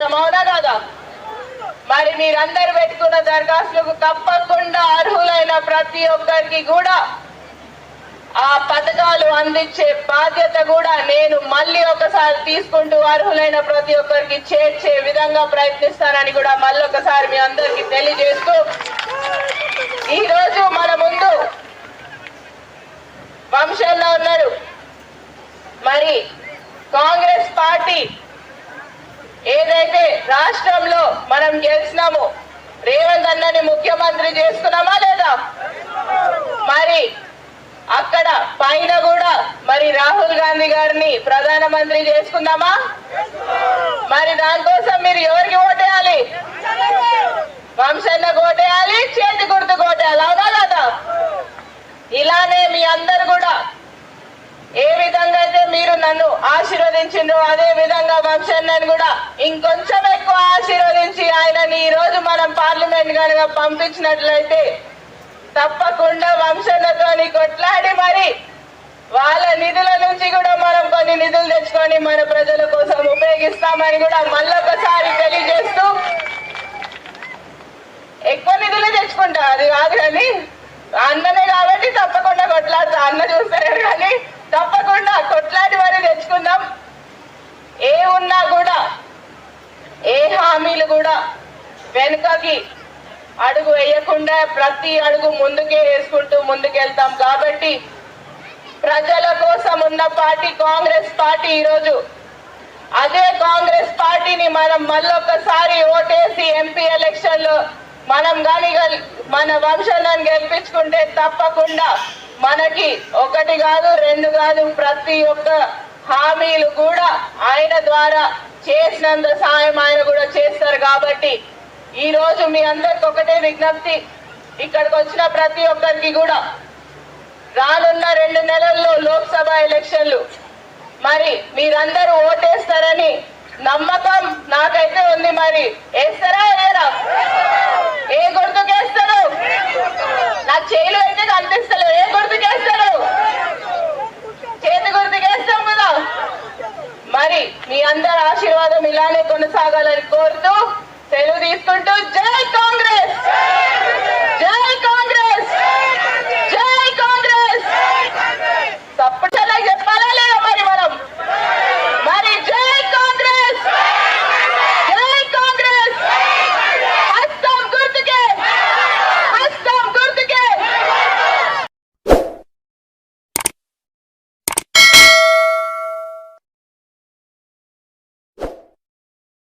అవునా మరి మీరందరు పెట్టుకున్న దరఖాస్తులకు తప్పకుండా అర్హులైన ప్రతి ఒక్కరికి కూడా ఆ పథకాలు అందించే బాధ్యత కూడా నేను మళ్ళీ ఒకసారి తీసుకుంటూ అర్హులైన ప్రతి ఒక్కరికి చేర్చే విధంగా ప్రయత్నిస్తానని కూడా మళ్ళీ ఒకసారి మీ అందరికి తెలియజేస్తూ ఈ రోజు మన ముందు వంశంలో ఉన్నారు. మరి కాంగ్రెస్ పార్టీ రాష్ట్రంలో మనం గెలిచినాము. రేవంత్ అన్నని ముఖ్యమంత్రి చేసుకున్నామా లేదా? మరి అక్కడ పైన కూడా మరి రాహుల్ గాంధీ గారిని ప్రధానమంత్రి చేసుకుందామా? మరి దానికోసం మీరు ఎవరికి ఓటేయాలి? వంశన్న కోటేయాలి చేతి గుర్తు కోటేయాలి అవునా కదా ఇలానే మీ అందరు కూడా ఏ విధంగా అయితే మీరు నన్ను ఆశీర్వదించిండు. అదే విధంగా వంశన్నని కూడా ఇంకొంచెం ఎక్కువ ఆశీర్వదించి ఆయనని ఈ రోజు మనం పార్లమెంట్ కనుక పంపించినట్లయితే తప్పకుండా వంశన్నతోని కొట్లాడి మరి వాళ్ళ నిధుల నుంచి కూడా మనం కొన్ని నిధులు తెచ్చుకొని మన ప్రజల కోసం ఉపయోగిస్తామని కూడా మళ్ళొకసారి తెలియజేస్తూ ఎక్కువ నిధులు తెచ్చుకుంటా. అది కాదు కానీ అన్ననే కాబట్టి తప్పకుండా కొట్లాడతా. అన్న చూస్తారు కానీ తప్పకుండా కొట్లాడి మరి తెచ్చుకుందాం ఏ ఉన్నా కూడా ఏ హామీలు కూడా వెనుకకి అడుగు వేయకుండా ప్రతి అడుగు ముందుకే వేసుకుంటూ ముందుకెళ్తాం కాబట్టి ప్రజల కోసం ఉన్న పార్టీ కాంగ్రెస్ పార్టీ ఈరోజు అదే కాంగ్రెస్ పార్టీని మనం మళ్ళొక్కసారి ఓటేసి ఎంపీ ఎలక్షన్లో మనం కానీ మన వంశాలను గెలిపించుకుంటే తప్పకుండా మనకి ఒకటి కాదు రెండు కాదు ప్రతి ఒక్క హామీలు కూడా ఆయన ద్వారా చేసినంత సాయం ఆయన కూడా చేస్తారు కాబట్టి ఈ రోజు మీ అందరికి ఒకటే విజ్ఞప్తి. ఇక్కడికి వచ్చిన ప్రతి ఒక్కరికి కూడా రానున్న రెండు నెలల్లో లోక్సభ ఎలక్షన్లు. మరి మీరందరూ ఓటేస్తారని నమ్మకం నాకైతే ఉంది మరి. ఏ వేయరా ఏ గుర్తుకేస్తారు నా చేయిలు అయితే కనిపిస్తలేవు ఏ గుర్తుకేస్తారు చేతి గుర్తుకేస్తాం కదా మరి మీ అందరి ఆశీర్వాదం ఇలానే కొనసాగాలని కోరుతూ సెలవు తీసుకుంటూ